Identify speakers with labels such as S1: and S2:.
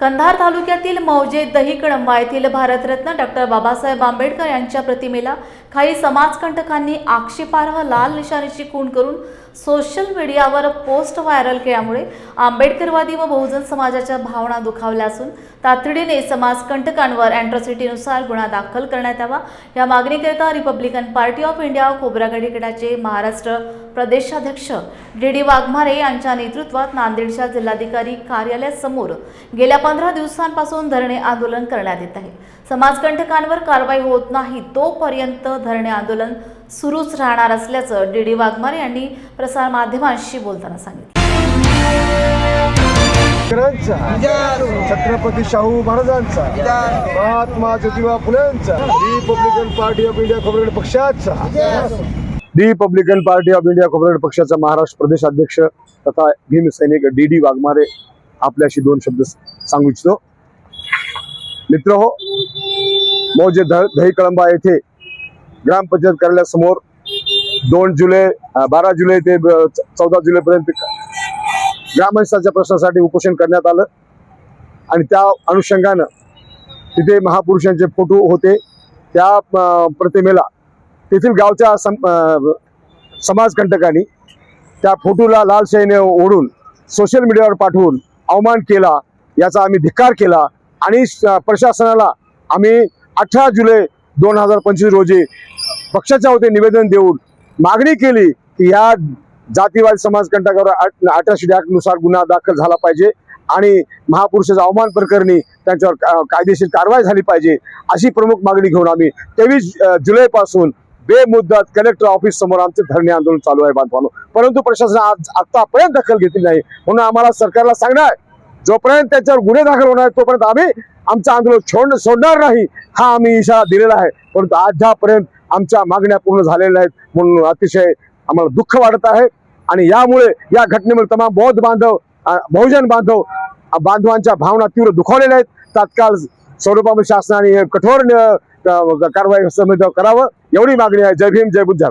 S1: कंधार तालुक्यातील मौजे दहीकडंबा येथील भारतरत्न डॉक्टर बाबासाहेब आंबेडकर यांच्या प्रतिमेला काही समाजकंटकांनी आक्षेपार्ह लाल निशाणीची खूण करून सोशल मीडियावर पोस्ट व्हायरल केल्यामुळे आंबेडकरवादी व बहुजन समाजाच्या भावना दुखावल्या असून तातडीने समाजकंटकांवर अँट्रॉसिटीनुसार गुन्हा दाखल करण्यात यावा. या मागणीकरिता Republican Party of India Khobragade गटाचे महाराष्ट्र प्रदेशाध्यक्ष डी डी वाघमारे यांच्या नेतृत्वात नांदेडच्या जिल्हाधिकारी कार्यालयासमोर गेल्या पंधरा दिवसांपासून धरणे आंदोलन करण्यात येत आहे. समाजकंटकांवर कारवाई होत नाही तोपर्यंत धरणे आंदोलन सुरूच राहणार असल्याचं डी डी वाघमार यांनी प्रसारमाध्यमांशी बोलताना सांगितलं.
S2: छत्रपती शाहू महाराजांचा Mahatma Jyotiba फुलेंचा Republican Party of India Khobragade पक्षाचा Republican Party of India Khobragade पक्षाचा महाराष्ट्र प्रदेश अध्यक्ष तथा भीमसैनिक डी डी वाघमारे आपल्याशी दोन शब्द सांगू इच्छितो. मित्र हो मौजे ध- दहीकळंबा येथे ग्रामपंचायत कार्यालयासमोर दोन जुलै बारा जुलै ते चौदा जुलैपर्यंत ग्रामस्थाच्या प्रश्नासाठी उपोषण करण्यात आलं. आणि त्या अनुषंगानं तिथे महापुरुषांचे फोटो होते. त्या प्रतिमेला तेथील गावच्या सम समाजकंटकांनी त्या फोटोला लाल ओढून सोशल मीडियावर पाठवून अवमान केला याचा आम्ही धिक्कार केला आणि प्रशासनाला आम्ही अठरा जुलै दोन हजार पंचवीस रोजी पक्षाच्या वतीने निवेदन देऊन मागणी केली की या जातीवादी समाजकंटकावर अठराशे ॲक्टनुसार गुन्हा दाखल झाला पाहिजे आणि महापुरुषाचा अवमान प्रकरणी त्यांच्यावर का- कायदेशीर कारवाई झाली पाहिजे अशी प्रमुख मागणी घेऊन आम्ही तेवीस जुलैपासून बेमुद्दत कलेक्टर ऑफिस समोर आमचे धरणे आंदोलन चालू आहे बांधवानो. परंतु प्रशासन आज आतापर्यंत दखल घेतली नाही. म्हणून आम्हाला सरकारला सांगणार जोपर्यंत त्याच्यावर गुन्हे दाखल होणार तोपर्यंत आम्ही आमचं आंदोलन छोड सोडणार नाही हा आम्ही इशारा दिलेला आहे. परंतु आजपर्यंत आमच्या मागण्या पूर्ण झालेल्या आहेत म्हणून अतिशय आम्हाला दुःख वाटत आहे. आणि यामुळे या घटनेमुळे तमाम बौद्ध बांधव बहुजन बांधव बांधवांच्या भावना तीव्र दुखावलेल्या आहेत. तात्काळ स्वरूपामध्ये शासनाने कठोर कारवाई समिती करावं एवढी मागणी आहे. जय भीम जय बुद्ध